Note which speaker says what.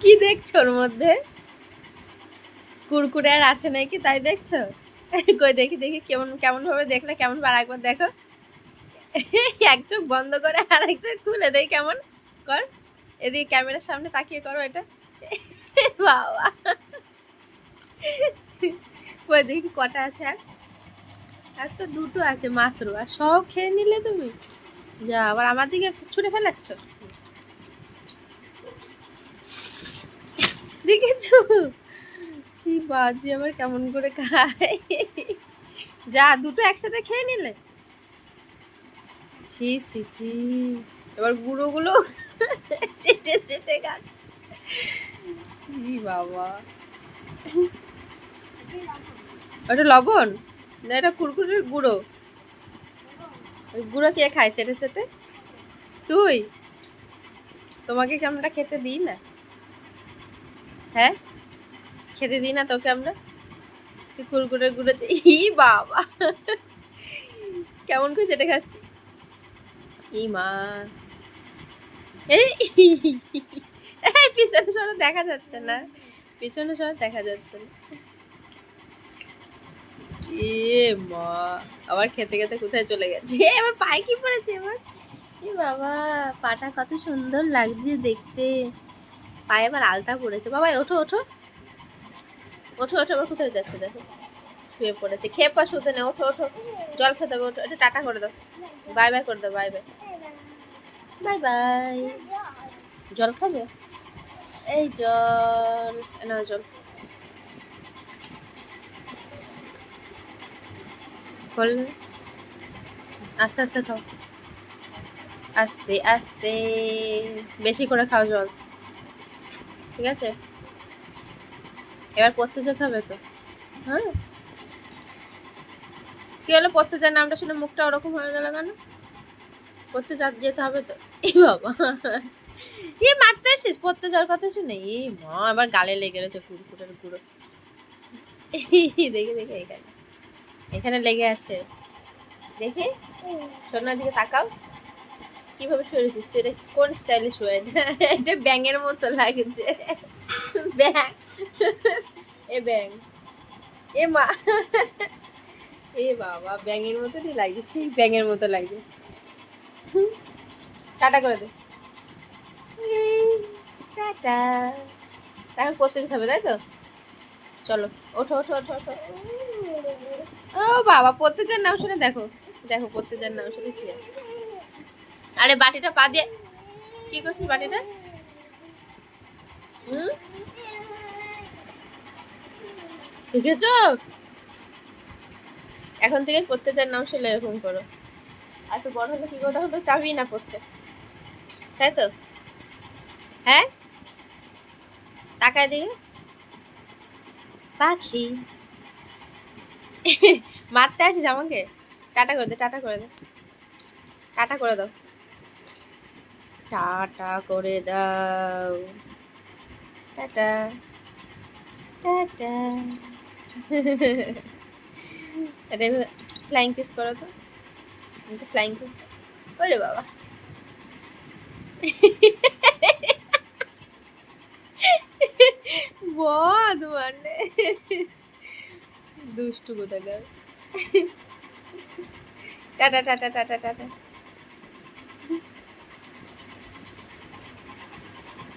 Speaker 1: কি দেখছ ওর মধ্যে? কুরকুরে আর আছে নাকি? তাই দেখছ? কই দেখি দেখি কেমন কেমন ভাবে দেখলে কেমন বার একবার দেখো। এক চোখ বন্ধ করে আর এক চোখ খুলে দেই কেমন কর। এদিকে ক্যামেরার সামনে তাকিয়ে করো এটা। বাবা। কই দেখি কটা আছে আর? আর তো দুটো আছে মাত্র, আর সব খেয়ে নিলে তুমি? যা, আবার আমার দিকে ছুটে ফেলাচ্ছ দেখেছ? কি বাজি আবার কেমন করে খায়? যা, দুটো একসাথে খেয়ে নিলে? ছি ছি ছি। এবার গুঁড়োগুলো চেটে চেটে খাচ্ছে। ই বাবা। ওটা লবণ? না, এটা কুরকুরের গুঁড়ো। ওই গুঁড়ো কে খায়, চেটে চেটে? তুই? তোমাকে কেমনটা খেতে দিই না? হ্যাঁ? খেতে দিই না তোকে আমরা? তুই কুরকুরের গুঁড়ো চে- ই বাবা! কেমন করে চেটে খাচ্ছি? ই মা। এই! পিছনে সরে দেখা যাচ্ছে না। পিছনে সরে দেখা যাচ্ছে না। এ মা আবার খেতে খেতে কোথায় চলে গেছে? এ, আমার পায়ে কি পড়েছে এবার? এ বাবা পাটা কত সুন্দর লাগছে দেখতে। পায়ে আবার আলতা পড়েছে। বাবা ওঠো ওঠো। ওঠো ওঠো, আবার কোথায় যাচ্ছে দেখো। শুয়ে পড়েছে। খেয়ে পা শুতে নে ওঠো ওঠো। জল খেতে হবে, ওঠো। এটা টাটা করে দাও। বাই বাই করে দাও, বাই বাই। Bye bye. জল খাবে? এই জল। নাও জল। করলে আস্তে আস্তে খাও। আস্তে আস্তে। বেশি করে খাও জল। ঠিক আছে? এবার পড়তে যেতে হবে তো। হ্যাঁ? কি হলো? পড়তে যাওয়ার নামটা শুনে মুখটা ওরকম হয়ে গেল কেন? পড়তে যা- যেতে হবে তো। এই বাবা। এ মারতে আসছিস পড়তে যাওয়ার কথা শুনে? এই মা আবার গালে লেগে রয়েছে কুরকুরের গুঁড়ো। দেখে দেখে এখানে। এখানে লেগে আছে। দেখি? সোনার দিকে তাকাও। কীভাবে শুয়েছিস তুই এটা কোন স্টাইলে শুয়ে? এটা ব্যাঙের মতো লাগছে। ব্যাং এ ব্যাং এ মা। এ বাবা, ব্যাঙের মতনই লাগছে। ঠিক ব্যাঙের মতো লাগছে। টাটা করে দে। টাটা। এখন পড়তে যেতে হবে, তাই তো? চলো, ওঠো ওঠো ওঠো ওঠো। ও বাবা, পড়তে যান নাম শুনে দেখো। দেখো, পড়তে যান নাম শুনে কি। আরে বাটিটা পা দিয়ে কি করছিস বাটিটা? হুম? এখন থেকে পড়তে যান নাম শুনলে এরকম করো। আর একটু বড় হলে কি করো তখন তো চাবি না পড়তে। তাই তো? হ্যাঁ? তাকায় দিকে পাখি। মারতে আছিস আমাকে? টাটা করে দে, টাটা করে দে। টাটা করে দাও। টাটা করে দাও। টাটা। টাটা। এটা ফ্লাইং কিস করো তো। ফ্লাইং কিস ওরে বাবা। বদ মানে। দুষ্টু কোথাকার। Tata tata tata tata.